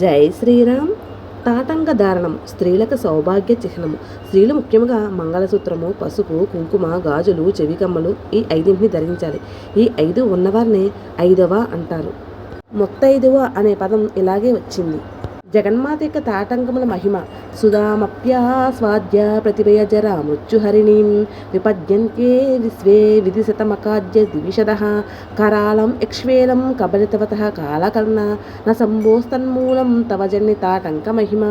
జై శ్రీరామ్. తాటంక ధారణం స్త్రీలకు సౌభాగ్య చిహ్నము. స్త్రీలు ముఖ్యంగా మంగళసూత్రము పసుపు కుంకుమ గాజులు చెవికమ్మలు ఈ ఐదింటిని ధరించాలి. ఈ ఐదు ఉన్నవారిని ఐదవ అంటారు. మొత్తైదువ అనే పదం ఇలాగే వచ్చింది. జగన్మాత యొక్క తాటంకముల మహిమ. సుధామప్యాస్వాద్య ప్రతిభయజర మృత్యుహరిణీం విపద్యంతే విశ్వే విధిశతమకాద్య ద్విషద. కరాళం యక్ష్వేలం కబలితవత కాలకర్ణ. న సంభోస్తన్మూలం తవ జన్ని తాటంక మహిమ.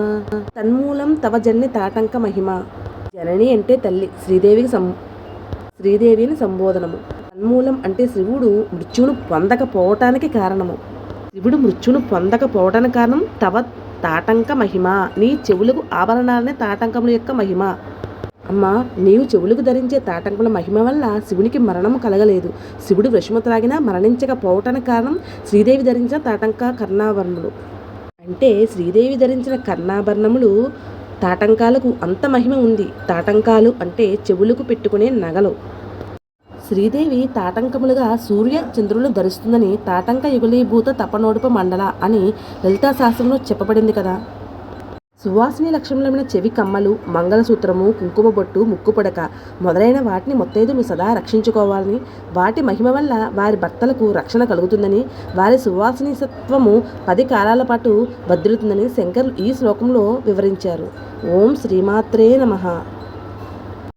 తన్మూలం తవ జన్ని తాటంక మహిమ. జనని అంటే తల్లి శ్రీదేవికి సం శ్రీదేవిని సంబోధనము. తన్మూలం అంటే శివుడు మృత్యువును పొందకపోవటానికి కారణము. శివుడు మృత్యును పొందకపోవటానికి కారణం తవ తాటంక మహిమ. నీ చెవులకు ఆభరణాలనే తాటంకముల యొక్క మహిమ. అమ్మా నీవు చెవులకు ధరించే తాటంకుల మహిమ వల్ల శివునికి మరణం కలగలేదు. శివుడు విషము త్రాగినా మరణించకపోవటానికి కారణం శ్రీదేవి ధరించిన తాటంక కర్ణాభరణములు. అంటే శ్రీదేవి ధరించిన కర్ణాభరణములు తాటంకాలకు అంత మహిమ ఉంది. తాటంకాలు అంటే చెవులకు పెట్టుకునే నగలు. శ్రీదేవి తాటంకములుగా సూర్య చంద్రులు ధరిస్తుందని తాటంక యుగలీభూత తపనోడుప మండల అని లలితా శాస్త్రంలో చెప్పబడింది కదా. సువాసిని లక్షణములైన చెవి కమ్మలు మంగళసూత్రము కుంకుమ బొట్టు ముక్కుపొడక మొదలైన వాటిని మొత్తైదులు సదా రక్షించుకోవాలని. వాటి మహిమ వల్ల వారి భర్తలకు రక్షణ కలుగుతుందని వారి సువాసిని సత్వము పది కాలాల పాటు భద్రుతుందని శంకరులు ఈ శ్లోకంలో వివరించారు. ఓం శ్రీమాత్రే నమః.